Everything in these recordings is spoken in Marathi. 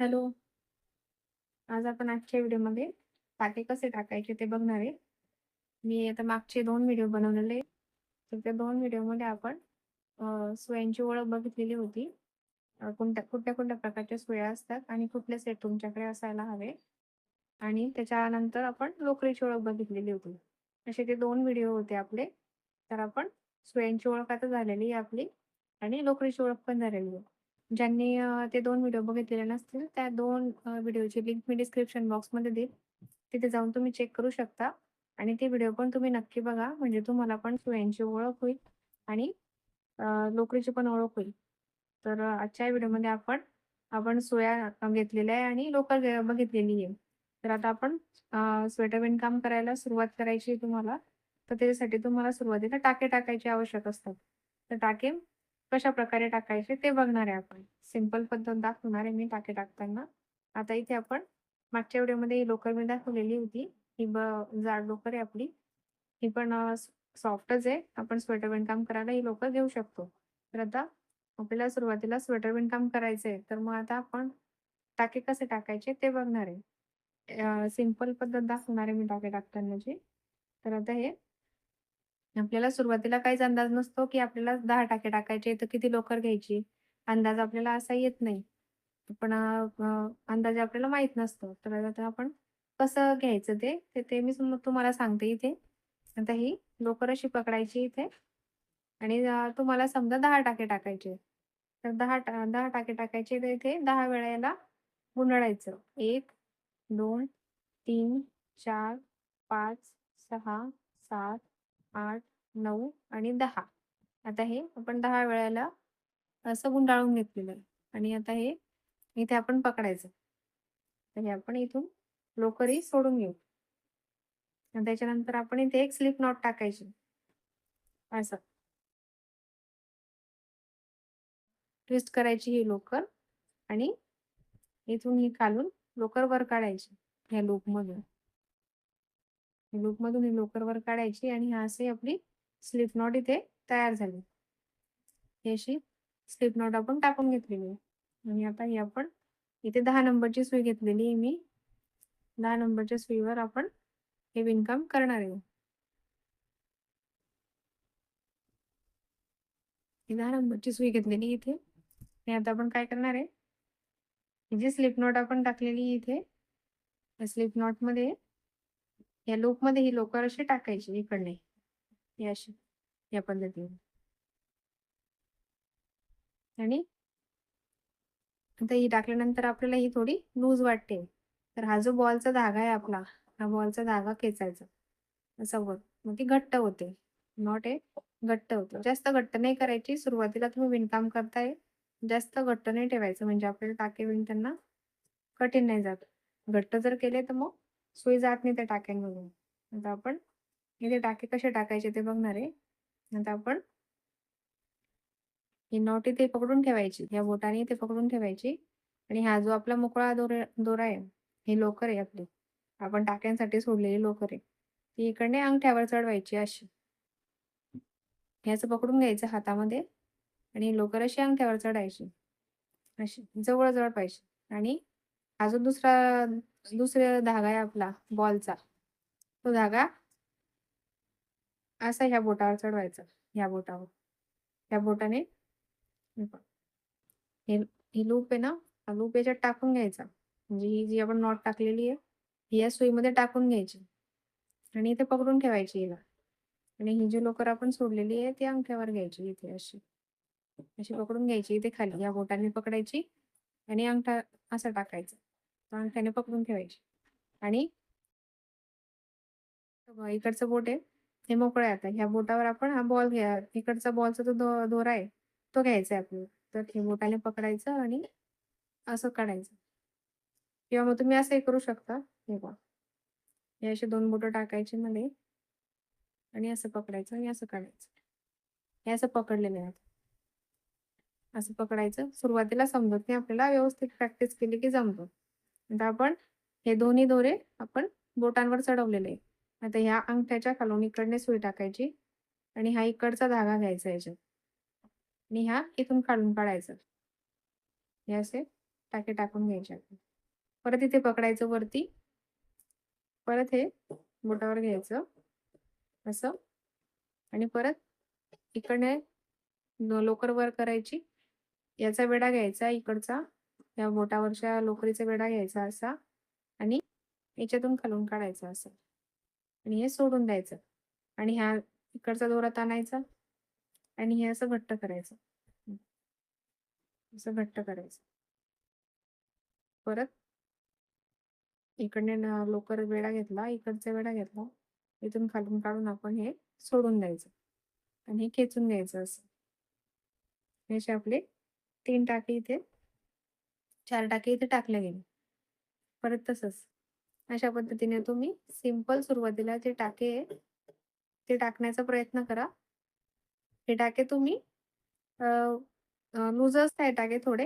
हॅलो. आज आपण आजच्या व्हिडिओमध्ये पाते कसे टाकायचे ते बघणार आहे. मी आता मागचे दोन व्हिडिओ बनवलेले. तर त्या दोन व्हिडिओमध्ये आपण सोयांची ओळख बघितलेली होती. कोणत्या कुठल्या-कुठल्या प्रकारच्या सोया असतात आणि कुठले सेट तुमच्याकडे असायला हवे. आणि त्याच्यानंतर आपण लोकरीची ओळख बघितलेली होती. असे ते दोन व्हिडिओ होते आपले. तर आपण सोयांची ओळख आता झालेली आहे आपली आणि लोकरीची ओळख पण झालेली आहे. ज्यांनी अ, ते 2 व्हिडिओ बघितलेले नसतील, त्या 2 अ, व्हिडिओची लिंक मी डिस्क्रिप्शन बॉक्समध्ये देईन. तिथे जाऊन तुम्ही चेक करू शकता आणि ते व्हिडिओ पण तुम्ही नक्की बघा. म्हणजे तुम्हाला पण सुयांची ओळख होईल आणि अ, लोकरीची पण ओळख होईल. तर अ, आजच्या व्हिडिओमध्ये आपण आपण सुया अ, घेतलेल्या आहे आणि लोकर घ बघितलेली आहे. तर आता आपण अ, स्वेटर विणकाम करायला सुरुवात करायची आहे तुम्हाला. तर त्याच्यासाठी तुम्हाला सुरुवातीला टाके टाकायचे आवश्यक असतात. तर टाके कशा प्रकारे टाकायचे ते बघणार आहे आपण. सिंपल पद्धत दाखवणार आहे मी टाके टाकताना. आता इथे आपण मागच्या व्हिडिओमध्ये ही लोकर मी दाखवलेली होती. ही ब जाड लोकर आहे आपली. ही पण सॉफ्टच आहे. आपण स्वेटर विणकाम करायला ही लोकर घेऊ शकतो. तर आता आपल्याला सुरुवातीला स्वेटर विणकाम करायचं आहे. तर मग आता आपण टाके कसे टाकायचे ते बघणार आहे. सिंपल पद्धत दाखवणार आहे मी टाके टाकतानाची. तर आता हे आपल्याला सुरुवातीला काहीच अंदाज नसतो, की आपल्याला दहा टाके टाकायचे तर किती लोकर घ्यायची. अंदाज आपल्याला असा येत नाही. पण अ, अंदाजे आपल्याला माहीत नसतो तर आता आपण कसं घ्यायचं ते, ते ते मी तुम्हाला सांगते इथे. आता ही लोकर अशी पकडायची इथे आणि तुम्हाला समजा दहा टाके टाकायचे. तर दहा टा दहा टाके टाकायचे तर इथे दहा वेळा याला गुंडाळायचं. 1, 2, 3, 4, 5, 6, 7, 8, 9 आणि दहा आता हे आपण दहा वेळेला असं गुंडाळून घेतलेलं आहे आणि आता हे इथे आपण पकडायचं. तर हे आपण इथून लोकर ही सोडून घेऊ. आणि त्याच्यानंतर आपण इथे एक स्लिप नॉट टाकायची. असं. ट्विस्ट करायची ही लोकर आणि इथून ही खालून लोकर वर काढायची ह्या लूपमधून. लूपमधून ही लोकर वर काढायची आणि असे आपली स्लिप नॉट इथे तयार झाली. ही अशी स्लिप नॉट आपण टाकून घेतलेली आणि आता ही आपण इथे दहा नंबरची सुई घेतलेली आहे मी. दहा नंबरच्या सुईवर आपण हे विणकाम करणार आहे. दहा नंबरची सुई घेतलेली इथे आणि आता आपण काय करणार आहे जी स्लिप नॉट आपण टाकलेली इथे, त्या स्लिप नॉटमध्ये या लूपमध्ये ही लोकर अशी टाकायची इकडने. या अशी या पद्धतीने. आणि आता ही टाकल्यानंतर आपल्याला ही थोडी लूज वाटते. तर हा जो बॉलचा धागा आहे आपला, हा बॉलचा धागा खेचायचा. असा वर. मग ती घट्ट होते. नॉट ए घट्ट होते. जास्त घट्ट नाही करायची. सुरुवातीला तुम्ही विणकाम करताय, जास्त घट्ट नाही ठेवायचं म्हणजे आपल्याला टाके विणताना कठीण नाही जात. घट्ट जर केले तर मग सुई जात नाही त्या टाक्यांमधून. आता आपण इथे टाके कसे टाकायचे ते बघणार आहे. आता आपण ही नॉट इथे पकडून ठेवायची. या बोटाने इथे पकडून ठेवायची आणि हा जो आपला मोकळा दोरा दोरा आहे, ही लोकर आहे आपली. आपण टाक्यांसाठी सोडलेली लोकर आहे. ती इकडने अंगठ्यावर चढवायची अशी. ह्याचं पकडून घ्यायचं हातामध्ये आणि लोकर अशी अंगठ्यावर चढायची. अशी जवळ-जवळ पाहिजे आणि हा जो दुसरा दुसरा धागा आहे आपला बॉलचा, तो धागा असा ह्या बोटावर चढवायचा. ह्या बोटावर. ह्या बोटाने ही लूप आहे ना, लूप याच्यात टाकून घ्यायचा. म्हणजे ही जी आपण नॉट टाकलेली आहे, ही या सुईमध्ये टाकून घ्यायची आणि इथे पकडून ठेवायची हिला. आणि ही जी लोकर आपण सोडलेली आहे ती अंगठ्यावर घ्यायची इथे अशी. अशी पकडून घ्यायची इथे खाली. या बोटाने पकडायची आणि अंगठा असा टाकायचा. अंगठ्याने पकडून ठेवायची आणि इकडचं बोट आहे, हे मोकळं आहे आता. ह्या बोटावर आपण हा बॉल घ्या इकडचा बॉलचा जो दो दोरा आहे, तो घ्यायचा आहे आपल्याला. तर हे बोटाने पकडायचं आणि असं काढायचं. किंवा मग तुम्ही असंही करू शकता. हे बघा हे असे दोन बोटं टाकायचे मध्ये आणि असं पकडायचं आणि असं काढायचं. हे असं पकडलेलं आहे. असं पकडायचं. सुरुवातीला समजत नाही आपल्याला. व्यवस्थित प्रॅक्टिस केली की जमतो आता आपण हे दोन्ही दोरे आपण बोटांवर चढवलेले आता ह्या अंगठ्याच्या खालून इकडने सुई टाकायची आणि हा इकडचा धागा घ्यायचा याच्यात. आणि हा इथून काढून काढायचा. हे असे टाके टाकून घ्यायचे आपण. परत इथे पकडायचं वरती. परत हे बोटावर घ्यायचं. असं. आणि परत इकडने लोकर वर करायची. याचा वेडा घ्यायचा इकडचा. या बोटावरच्या लोकरीचा वेढा घ्यायचा असा आणि याच्यातून खालून काढायचा असा. आणि हे सोडून द्यायचं. आणि ह्या इकडचा दोरा ताणायचा आणि हे असं घट्ट करायचं. असं घट्ट करायचं. परत इकडने लोकर वेढा घेतला इकडचा वेढा घेतला इथून खालून काढून आपण हे सोडून द्यायचं. आणि हे खेचून घ्यायचं असं. हे असे आपले तीन टाके इथे चार टाके इथे टाकले गेले. परत तसंच. अशा पद्धतीने तुम्ही सिंपल सुरुवातीला जे टाके आहे ते टाकण्याचा प्रयत्न करा. हे टाके तुम्ही लूज आहे टाके थोडे.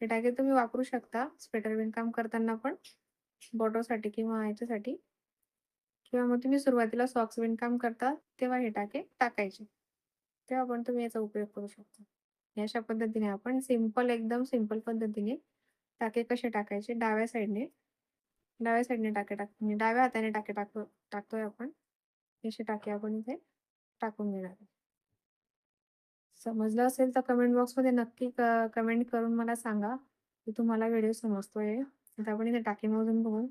हे टाके तुम्ही वापरू शकता. स्वेटर विणकाम करताना पण. बॉटोसाठी किंवा ह्याच्यासाठी. किंवा मग तुम्ही सुरुवातीला सॉक्स विणकाम करता तेव्हा हे टाके टाकायचे. तेव्हा पण तुम्ही याचा उपयोग करू शकता. अशा पद्धतीने आपण सिंपल एकदम सिंपल पद्धतीने टाके कसे टाकायचे? डाव्या साईडने डाव्या साईडने टाके टाक म्हणजे डाव्या हाताने टाके टाकतो टाकतोय आपण. असे टाके आपण इथे टाकून घेणार समजलं असेल तर कमेंट बॉक्समध्ये नक्की कमेंट करून मला सांगा. की तुम्हाला व्हिडिओ समजतोय. आता आपण इथे टाके मोजून बघू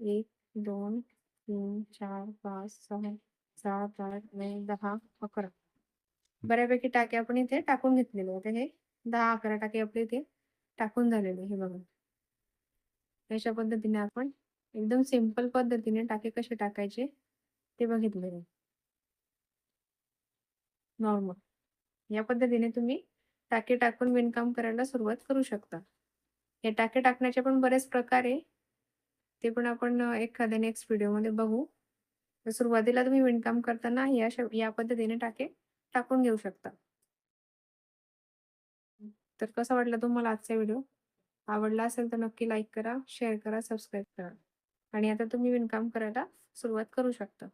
एक दोन तीन चार पाच सहा सात आठ नऊ दहा अकरा. बऱ्यापैकी टाके आपण इथे टाकून घेतलेले होते हे दहा अकरा टाके आपले इथे टाकून झालेले हे बघा. अशा पद्धतीने आपण एकदम सिंपल पद्धतीने टाके कसे टाकायचे ते बघितलेले नॉर्मल या पद्धतीने तुम्ही टाके टाकून विणकाम करायला सुरुवात करू शकता. हे टाके टाकण्याचे पण बरेच प्रकार आहे. ते पण आपण एखाद्या नेक्स्ट व्हिडिओमध्ये बघू. सुरुवातीला तुम्ही विणकाम करताना या या पद्धतीने टाके टाकून घेऊ शकता. तर कसा वाटला तुम्हाला आजचा व्हिडिओ? आवडला असेल तर नक्की लाईक करा शेअर करा सबस्क्राईब करा. आणि आता तुम्ही विणकाम करायला सुरुवात करू शकता.